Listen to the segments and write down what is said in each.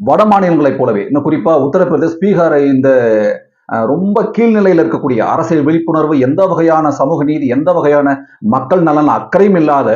வட மாநிலங்களைப் போலவே இன்னும் குறிப்பா உத்தரப்பிரதேஷ் பீகார் இந்த ரொம்ப கீழ்நிலையில் இருக்கக்கூடிய அரசியல் விழிப்புணர்வு எந்த வகையான சமூக நீதி எந்த வகையான மக்கள் நலன் அக்கறையும் இல்லாத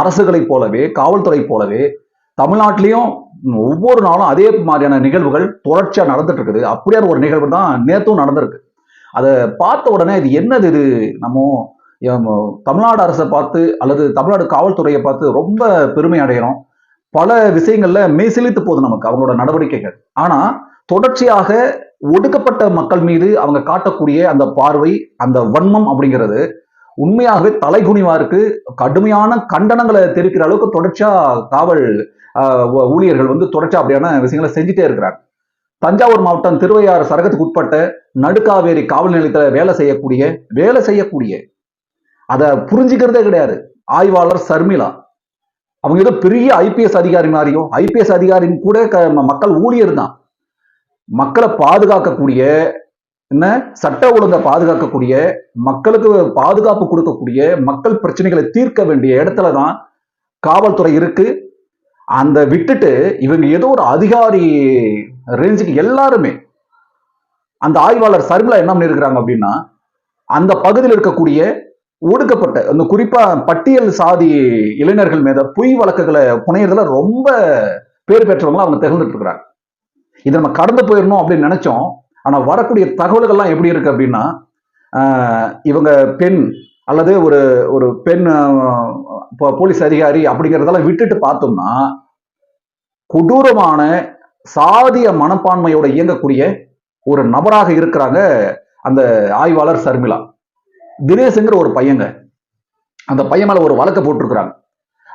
அரசுகளைப் போலவே காவல்துறை போலவே தமிழ்நாட்டிலையும் ஒவ்வொரு நாளும் அதே மாதிரியான நிகழ்வுகள் தொடர்ச்சியா நடந்துட்டு இருக்குது அப்படியான ஒரு நிகழ்வு தான் நேத்தும் நடந்திருக்கு. அதை பார்த்த உடனே இது என்னது இது? நம்ம தமிழ்நாடு அரசை பார்த்து அல்லது தமிழ்நாடு காவல்துறையை பார்த்து ரொம்ப பெருமை அடைகிறோம் பல விஷயங்கள்ல மெய்சிலித்து போகுது நமக்கு அவங்களோட நடவடிக்கைகள். ஆனா தொடர்ச்சியாக ஒடுக்கப்பட்ட மக்கள் மீது அவங்க காட்டக்கூடிய அந்த பார்வை அந்த வன்மம் அப்படிங்கிறது உண்மையாகவே தலைகுனிவா இருக்கு. கடுமையான கண்டனங்களை தெரிவிக்கிற அளவுக்கு தொடர்ச்சியா காவல் ஆஹ், ஊழியர்கள் வந்து தொடர்ச்சியா அப்படியான விஷயங்களை செஞ்சுட்டே இருக்கிறாங்க. தஞ்சாவூர் மாவட்டம் திருவையாறு சரகத்துக்கு உட்பட்ட நடுக்காவேரி காவல் நிலையத்தில் வேலை செய்யக்கூடிய வேலை செய்யக்கூடிய அதை புரிஞ்சுக்கிறதே கிடையாது. ஆய்வாளர் சர்மிளா அவங்க ஏதோ பெரிய ஐபிஎஸ் அதிகாரி மாதிரியும் ஐபிஎஸ் அதிகாரியும் கூட மக்கள் ஊழியர் தான். மக்களை பாதுகாக்கக்கூடிய என்ன சட்ட ஒழுங்கை பாதுகாக்கக்கூடிய மக்களுக்கு பாதுகாப்பு கொடுக்கக்கூடிய மக்கள் பிரச்சனைகளை தீர்க்க வேண்டிய இடத்துல தான் காவல்துறை இருக்கு. அந்த விட்டுட்டு இவங்க ஏதோ ஒரு அதிகாரி ரேஞ்சுக்கு எல்லாருமே அந்த ஆய்வாளர் சர்மிளா என்ன பண்ணியிருக்கிறாங்க அப்படின்னா அந்த பகுதியில் இருக்கக்கூடிய ஒடுக்கப்பட்ட அந்த குறிப்பா பட்டியல் சாதி இளைஞர்கள் மீத பொய் வழக்குகளை புனையறதுல ரொம்ப பேர் பெற்றவங்களும் அவங்க திகழ்ந்துட்டு இருக்கிறாங்க இதை நம்ம கடந்து போயிடணும் அப்படின்னு நினைச்சோம். ஆனா வரக்கூடிய தகவல்கள்லாம் எப்படி இருக்கு அப்படின்னா இவங்க பெண் அல்லது ஒரு ஒரு பெண் போலீஸ் அதிகாரி அப்படிங்கிறதெல்லாம் விட்டுட்டு பார்த்தோம்னா கொடூரமான சாதிய மனப்பான்மையோட இயங்கக்கூடிய ஒரு நபராக இருக்கிறாங்க அந்த ஆய்வாளர் சர்மிளா. தினேஷுங்கிற ஒரு பையங்க. அந்த பையன் மேல ஒரு வழக்கை போட்டிருக்கிறாங்க.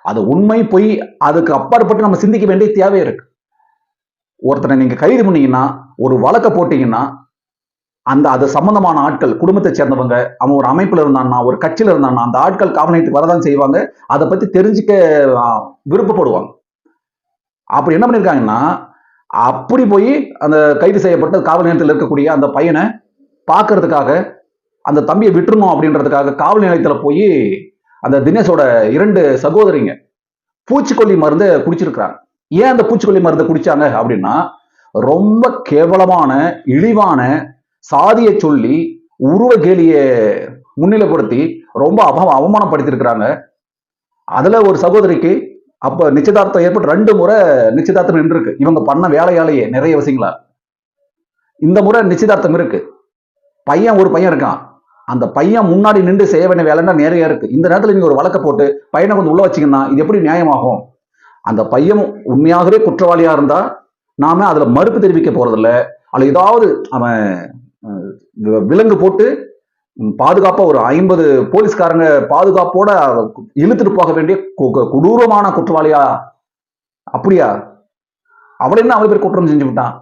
அது உண்மை பொய் அதுக்கு அப்பாற்பட்டு நம்ம சிந்திக்க வேண்டிய தேவை இருக்கு. ஒருத்தனை நீங்க கைது பண்ணீங்கன்னா ஒரு வழக்க போட்டீங்கன்னா அந்த அது சம்பந்தமான ஆட்கள் குடும்பத்தை சேர்ந்தவங்க அவன் ஒரு அமைப்புல இருந்தான்னா ஒரு கட்சியில இருந்தான்னா அந்த ஆட்கள் காவல் வரதான் செய்வாங்க. அதை பத்தி தெரிஞ்சுக்க விருப்பப்படுவாங்க. அப்படி என்ன பண்ணிருக்காங்கன்னா அப்படி போய் அந்த கைது செய்யப்பட்ட காவல் நிலையத்தில் இருக்கக்கூடிய அந்த பையனை பார்க்கறதுக்காக அந்த தம்பியை விட்டுறணும் அப்படின்றதுக்காக காவல் நிலையத்தில் போய் அந்த தினேஷோட இரண்டு சகோதரிங்க பூச்சிக்கொல்லி மருந்தை குடிச்சிருக்கிறாங்க. ஏன் அந்த பூச்சிக்கொல்லி மருந்தை குடிச்சாங்க அப்படின்னா ரொம்ப கேவலமான இழிவான சாதியை சொல்லி உருவ கேலியை முன்னிலைப்படுத்தி ரொம்ப அவ அவமானப்படுத்தியிருக்கிறாங்க. அதுல ஒரு சகோதரிக்கு அப்ப நிச்சயதார்த்தம் ஏற்பட்டு ரெண்டு முறை நிச்சயதார்த்தம் நின்றுருக்கு. இவங்க பண்ண வேலையாலேயே நிறைய விஷயங்களா. இந்த முறை நிச்சயதார்த்தம் இருக்கு. பையன் ஒரு பையன் இருக்கான். அந்த பையன் முன்னாடி நின்று செய்ய வேண்டிய வேலைன்னா நிறைய இருக்கு. இந்த நேரத்தில் நீங்க ஒரு வழக்க போட்டு பையனை கொஞ்சம் உள்ள வச்சிங்கன்னா இது எப்படி நியாயமாகும்? அந்த பையன் உண்மையாகவே குற்றவாளியா இருந்தா நாம அதுல மறுப்பு தெரிவிக்க போறதில்ல. அல்ல ஏதாவது அவன் விலங்கு போட்டு பாதுகாப்பாக பாதுகாப்பா ஒரு ஐம்பது போலீஸ்காரங்க பாதுகாப்போட இழுத்துட்டு போக வேண்டிய கொடூரமான குற்றவாளியா? அப்படியா? அவளை என்ன அவ்வளவு பேர் குற்றம் செஞ்சு விட்டான்?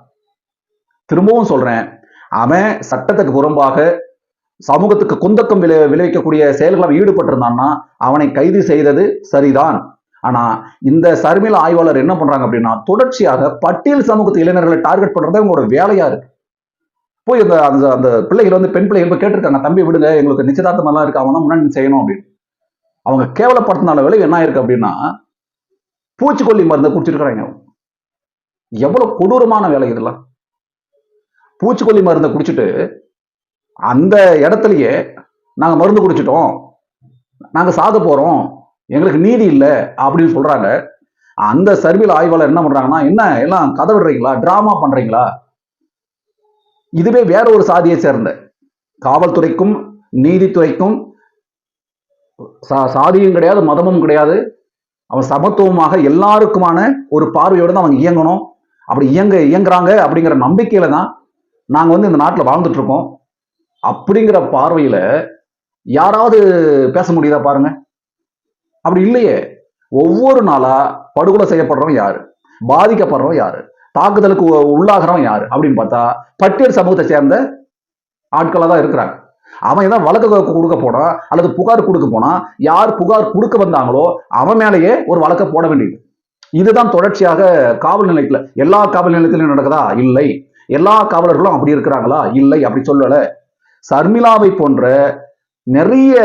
திரும்பவும் சொல்றேன். அவன் சட்டத்துக்கு புறம்பாக சமூகத்துக்கு குந்தக்கம் விளை விளைவிக்கக்கூடிய செயல்களை ஈடுபட்டிருந்தான்னா அவனை கைது செய்தது சரிதான். ஆனா இந்த சர்மில ஆய்வாளர் என்ன பண்றாங்க அப்படின்னா தொடர்ச்சியாக பட்டியல் சமூகத்து இளைஞர்களை டார்கெட் பண்றது அவங்களோட வேலையா இருக்கு. போய் அந்த அந்த அந்த பிள்ளைகள் வந்து பெண் பிள்ளைகள் போய் கேட்டிருக்காங்க தம்பி விடுங்க எங்களுக்கு நிச்சயதார்த்தம் எல்லாம் இருக்கு அவனா முன்னாடி செய்யணும் அப்படின்னு. அவங்க கேவலப்படுத்தினால விளைவு என்ன ஆயிருக்கு அப்படின்னா பூச்சிக்கொல்லி மருந்தை குடிச்சிருக்கிறாங்க. எவ்வளவு கொடூரமான வேலை இதெல்லாம். பூச்சிக்கொல்லி மருந்தை குடிச்சிட்டு அந்த இடத்துலயே நாங்கள் மருந்து குடிச்சிட்டோம். நாங்கள் சாத போகிறோம் எங்களுக்கு நீதி இல்லை அப்படின்னு சொல்கிறாங்க அந்த சர்வில் ஆய்வாளர் என்ன பண்ணுறாங்கன்னா என்ன எல்லாம் கதை விடுறீங்களா? ட்ராமா பண்ணுறீங்களா இதுவே வேற ஒரு சாதியை சேர்ந்த காவல்துறைக்கும் நீதித்துறைக்கும் சா- சாதியும் கிடையாது மதமும் கிடையாது. அவன் சமத்துவமாக எல்லாருக்குமான ஒரு பார்வையோடு தான் அவங்க இயங்கணும். அப்படி இயங்க இயங்குறாங்க அப்படிங்கிற நம்பிக்கையில தான் நாங்கள் வந்து இந்த நாட்டில் வாழ்ந்துட்டு இருக்கோம். அப்படிங்கிற பார்வையில யாராவது பேச முடியுதா பாருங்க. அப்படி இல்லையே. ஒவ்வொரு நாளா படுகொலை செய்யப்படுறவன் யாரு? பாதிக்கப்படுறவன் யாரு? தாக்குதலுக்கு உள்ளாகிறவன் யாரு? அப்படின்னு பார்த்தா பட்டியல் சமூகத்தை சேர்ந்த ஆட்களாக தான் இருக்கிறாங்க. அவன் ஏதாவது வழக்கு கொடுக்க போனா அல்லது புகார் கொடுக்க போனா யார் புகார் கொடுக்க வந்தாங்களோ அவன் மேலேயே ஒரு வழக்கை போட வேண்டியது. இதுதான் தொடர்ச்சியாக காவல் நிலையத்துல எல்லா காவல் நிலையத்திலும் நடக்குதா? இல்லை. எல்லா காவலர்களும் அப்படி இருக்கிறாங்களா? இல்லை அப்படி சொல்லலை. சர்மிளாவை போன்ற நிறைய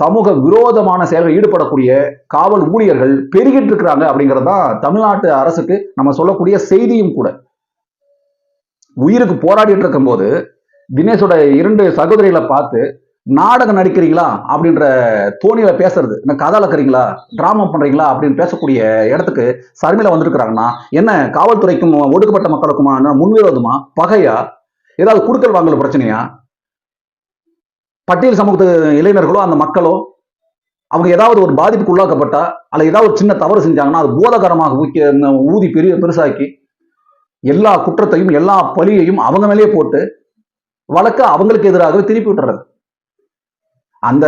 சமூக விரோதமான செயல்கள் ஈடுபடக்கூடிய காவல் ஊழியர்கள் பெருகிட்டு இருக்கிறாங்க அப்படிங்கிறது தான் தமிழ்நாட்டு அரசுக்கு நம்ம சொல்லக்கூடிய செய்தியும் கூட. உயிருக்கு போராடிட்டு இருக்கும்போது தினேஷோட இரண்டு சகோதரிகளை பார்த்து நாடகம் நடிக்கிறீங்களா? அப்படின்ற தோணியில பேசுறது. இந்த கதை இருக்கிறீங்களா? டிராமா பண்றீங்களா? அப்படின்னு பேசக்கூடிய இடத்துக்கு சர்மில வந்திருக்கிறாங்கன்னா என்ன காவல்துறைக்கும் ஒடுக்கப்பட்ட மக்களுக்குமா முன்விரோதமா? பகையா? ஏதாவது குடுக்கல் வாங்கல பிரச்சனையா? பட்டியல் சமூகத்து இளைஞர்களோ அந்த மக்களோ அவங்க ஏதாவது ஒரு பாதிப்புக்கு உள்ளாக்கப்பட்டா அல்ல ஏதாவது ஒரு சின்ன தவறு செஞ்சாங்கன்னா அது போதகரமாக ஊக்கி ஊதி பெரிய பெருசாக்கி எல்லா குற்றத்தையும் எல்லா பழியையும் அவங்க மேலேயே போட்டு வழக்க அவங்களுக்கு எதிராகவே திருப்பி விட்டுறது. அந்த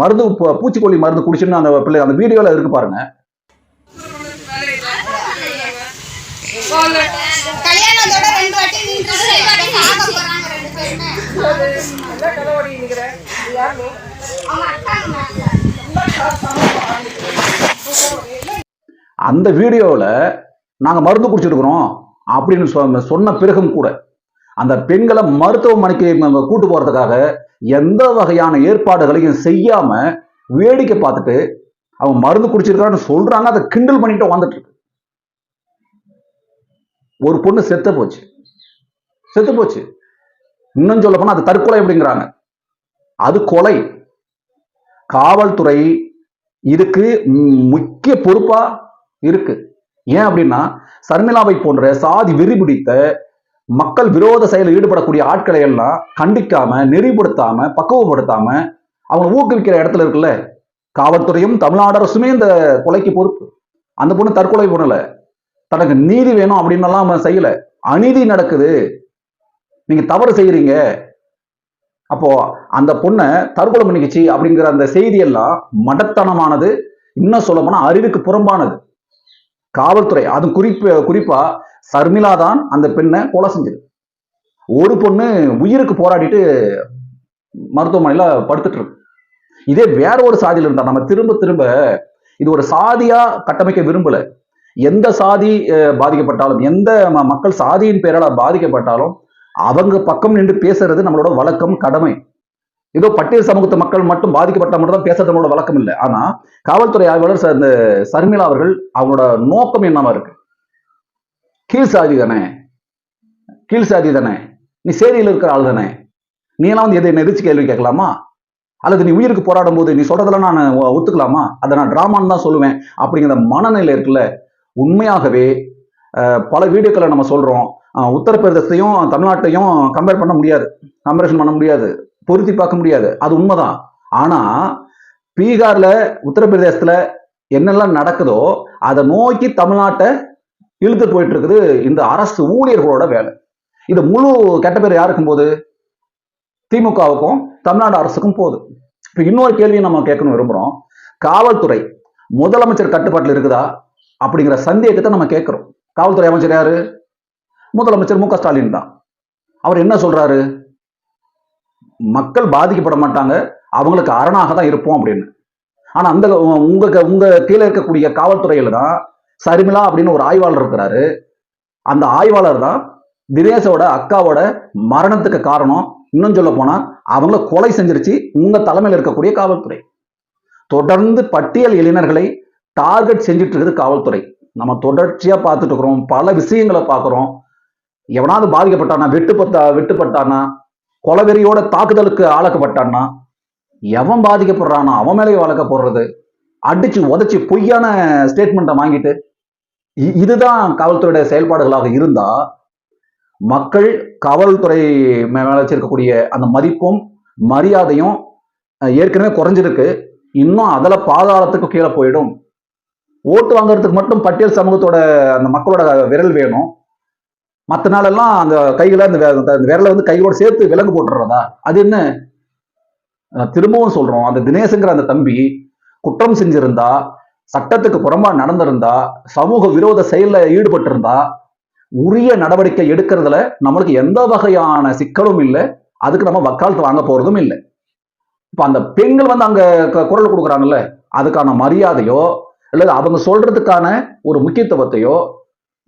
மருந்து பூச்சிக்கொல்லி மருந்து குடிச்சுன்னு அந்த பிள்ளை அந்த வீடியோல இருக்கு பாருங்க. கல்யாணத்தோட ரெண்டு வாட்டி அந்த வீடியோவில் நாங்கள் மருந்து குடிச்சிருக்கிறோம் அப்படின்னு சொன்ன சொன்ன பிறகும் கூட அந்த பெண்களை மருத்துவமனைக்கு நம்ம கூட்டு போறதுக்காக எந்த வகையான ஏற்பாடுகளையும் செய்யாம வேடிக்கை பார்த்துட்டு அவன் மருந்து குடிச்சிருக்கான்னு சொல்றாங்க அதை கிண்டல் பண்ணிட்டு வந்துட்டு இருக்கு. ஒரு பொண்ணு செத்து போச்சு. செத்து போச்சு. இன்னும் சொல்ல போனா அது தற்கொலை அப்படிங்கிறாங்க. அது கொலை. காவல்துறை இதுக்கு முக்கிய பொறுப்பா இருக்கு. ஏன் அப்படின்னா சர்மிளாவை போன்ற சாதி வெறி பிடித்த மக்கள் விரோத செயலில் ஈடுபடக்கூடிய ஆட்களை எல்லாம் கண்டிக்காம நெறிப்படுத்தாம பக்குவப்படுத்தாம அவங்க ஊக்குவிக்கிற இடத்துல இருக்குல்ல காவல்துறையும் தமிழ்நாடு அரசுமே இந்த கொலைக்கு பொறுப்பு. அந்த பொண்ணு தற்கொலை பண்ணல. தனக்கு நீதி வேணும் அப்படின்னு எல்லாம் அவன் செய்யல. அநீதி நடக்குது. நீங்க தவறு செய்யறீங்க அப்போ அந்த பொண்ணை தற்கொலை பண்ணிக்கிச்சு அப்படிங்கிற அந்த செய்தியெல்லாம் மடத்தனமானது. இன்னும் சொல்ல போனா அறிவுக்கு புறம்பானது. காவல்துறை அது குறிப்பு குறிப்பா சர்மிளா தான் அந்த பெண்ணை கொலை செஞ்சது. ஒரு பொண்ணு உயிருக்கு போராடிட்டு மருத்துவமனையில படுத்துட்டு இருக்கு. இதே வேற ஒரு சாதியில இருந்தா நம்ம திரும்ப திரும்ப இது ஒரு சாதியா கட்டமைக்க விரும்பல. எந்த சாதி பாதிக்கப்பட்டாலும் எந்த ம- மக்கள் சாதியின் பேரால பாதிக்கப்பட்டாலும் அவங்க பக்கம் நின்று பேசுறது நம்மளோட வழக்கம் கடமை. ஏதோ பட்டியல் சமூகத்து மக்கள் மட்டும் பாதிக்கப்பட்ட மட்டும் தான் பேசுறது நம்மளோட வழக்கம் இல்லை. ஆனா காவல்துறை ஆய்வாளர் ச- இந்த சர்மிளா அவர்கள் அவங்களோட நோக்கம் என்னவா இருக்கு? கீழ் சாதி தானே? கீழ் சாதி தானே? நீ சேரியில் இருக்கிற ஆள் தானே? நீ எல்லாம் வந்து எதை என்ன எதிர்த்து கேள்வி கேட்கலாமா? அல்லது நீ உயிருக்கு போராடும் போது நீ சொல்றதெல்லாம் நான் ஒத்துக்கலாமா? அதை நான் டிராமான்னு தான் சொல்லுவேன். அப்படிங்கிற மனநிலை இருக்குல்ல. உண்மையாகவே பல வீடியோக்களை நம்ம சொல்றோம். உத்தரப்பிரதேசத்தையும் தமிழ்நாட்டையும் கம்பேர் பண்ண முடியாது. கம்பேரிசன் பண்ண முடியாது. பொருத்தி பார்க்க முடியாது. அது உண்மைதான். ஆனால் பீகாரில் உத்தரப்பிரதேசத்தில் என்னெல்லாம் நடக்குதோ அதை நோக்கி தமிழ்நாட்டை இழுத்து போயிட்டு இருக்குது இந்த அரசு ஊழியர்களோட வேலை. இது முழு கெட்ட பேர் யாருக்கும் போது திமுகவுக்கும் தமிழ்நாடு அரசுக்கும் போகுது. இப்போ இன்னொரு கேள்வியை நம்ம கேட்கணும் விரும்புகிறோம் காவல்துறை முதலமைச்சர் கட்டுப்பாட்டில் இருக்குதா? அப்படிங்கிற சந்தேகத்தை நம்ம கேட்குறோம். காவல்துறை அமைச்சர் யாரு? முதலமைச்சர் மு க ஸ்டாலின் தான். அவர் என்ன சொல்றாரு? மக்கள் பாதிக்கப்பட மாட்டாங்க அவங்களுக்கு அரணாக தான் இருப்போம் அப்படின்னு. ஆனா அந்த உங்க உங்க கீழே இருக்கக்கூடிய காவல்துறையில தான் சர்மிளா அப்படின்னு ஒரு ஆய்வாளர் இருக்கிறாரு. அந்த ஆய்வாளர் தான் தினேஷோட அக்காவோட மரணத்துக்கு காரணம். இன்னும் சொல்ல போனா அவங்கள கொலை செஞ்சிருச்சு உங்க தலைமையில் இருக்கக்கூடிய காவல்துறை. தொடர்ந்து பட்டியல் இளைஞர்களை டார்கெட் செஞ்சுட்டு இருக்குது காவல்துறை. நம்ம தொடர்ச்சியா பார்த்துட்டு இருக்கிறோம் பல விஷயங்களை பார்க்குறோம். எவனாவது பாதிக்கப்பட்டானா வெட்டுப்பட்டா வெட்டுப்பட்டானா கொலவெறியோட தாக்குதலுக்கு ஆளாக்கப்பட்டான்னா எவன் பாதிக்கப்படுறானா அவன் மேலேயே வழக்க போடுறது. அடிச்சு உதச்சி பொய்யான ஸ்டேட்மெண்ட்டை வாங்கிட்டு இதுதான் காவல்துறையுடைய செயல்பாடுகளாக இருந்தா மக்கள் காவல்துறை மே- மேல வச்சிருக்கக்கூடிய அந்த மதிப்பும் மரியாதையும் ஏற்கனவே குறைஞ்சிருக்கு. இன்னும் அதில் பாதாளத்துக்கு கீழே போயிடும். ஓட்டு வாங்குறதுக்கு மட்டும் பட்டியல் சமூகத்தோட அந்த மக்களோட விரல் வேணும். மற்ற நாளெல்லாம் அந்த கைகளை அந்த விரலை வந்து கையோட சேர்த்து விலங்கு போட்டுறதா அது என்ன? திரும்பவும் சொல்றோம். அந்த தினேஷுங்கிற அந்த தம்பி குற்றம் செஞ்சிருந்தா சட்டத்துக்கு புறம்பா நடந்திருந்தா சமூக விரோத செயல்ல ஈடுபட்டிருந்தா உரிய நடவடிக்கை எடுக்கிறதுல நம்மளுக்கு எந்த வகையான சிக்கலும் இல்லை. அதுக்கு நம்ம வக்காலத்து வாங்க போறதும் இல்லை. இப்ப அந்த பெண்கள் வந்து அங்க க- குரல் கொடுக்குறாங்கல்ல அதுக்கான மரியாதையோ அல்லது அவங்க சொல்றதுக்கான ஒரு முக்கியத்துவத்தையோ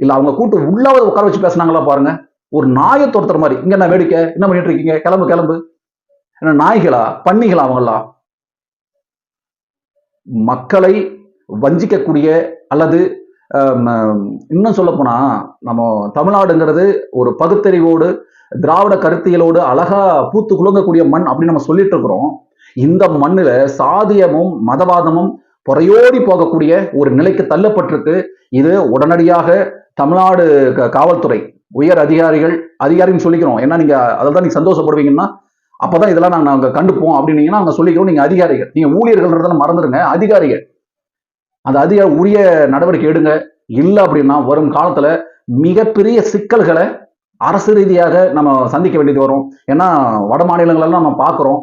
இல்லை அவங்க கூட்டு உள்ளாவது உட்கார வச்சு பேசுனாங்களா பாருங்க. ஒரு நாயை துரத்துற மாதிரி. இங்க என்ன வேடிக்கை? என்ன பண்ணிட்டு இருக்கீங்க? கிளம்பு கிளம்பு. ஏன்னா நாய்களா? பண்ணிகளா அவங்களா மக்களை வஞ்சிக்கக்கூடிய அல்லது இன்னும் சொல்ல போனா நம்ம தமிழ்நாடுங்கிறது ஒரு பகுத்தறிவோடு திராவிட கருத்தியலோடு அழகா பூத்து குலுங்கக்கூடிய மண் அப்படின்னு நம்ம சொல்லிட்டு இருக்கிறோம். இந்த மண்ணுல சாதியமும் மதவாதமும் புறையோடி போகக்கூடிய ஒரு நிலைக்கு தள்ளப்பட்டிருக்கு. இது உடனடியாக தமிழ்நாடு க- காவல்துறை உயர் அதிகாரிகள் அதிகாரின்னு சொல்லிக்கிறோம். ஏன்னா நீங்க அதில் தான் நீங்க சந்தோஷப்படுவீங்கன்னா அப்பதான் இதெல்லாம் நாங்க நாங்க கண்டுப்போம் அப்படின்னீங்கன்னா அங்க சொல்லிக்கிறோம். நீங்க அதிகாரிகள் நீங்க ஊழியர்கள்ன்றதை மறந்துடுங்க. அதிகாரிகள். அந்த அதிக உரிய நடவடிக்கை எடுங்க. இல்லை அப்படின்னா வரும் காலத்துல மிகப்பெரிய சிக்கல்களை அரசு ரீதியாக நம்ம சந்திக்க வேண்டியது வரும். ஏன்னா வட மாநிலங்களெல்லாம் நம்ம பார்க்குறோம்.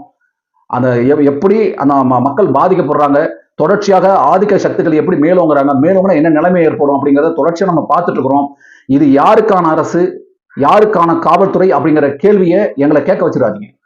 அந்த எப்படி அந்த ம- மக்கள் பாதிக்கப்படுறாங்க தொடர்ச்சியாக ஆதிக்க சக்திகள் எப்படி மேலோங்குறாங்க மேலோங்கினா என்ன நிலைமை ஏற்படும் அப்படிங்கிறத தொடர்ச்சியாக நம்ம பார்த்துட்டு இருக்கிறோம். இது யாருக்கான அரசு யாருக்கான காவல்துறை அப்படிங்கிற கேள்வியை எங்களை கேட்க வச்சிடாதீங்க.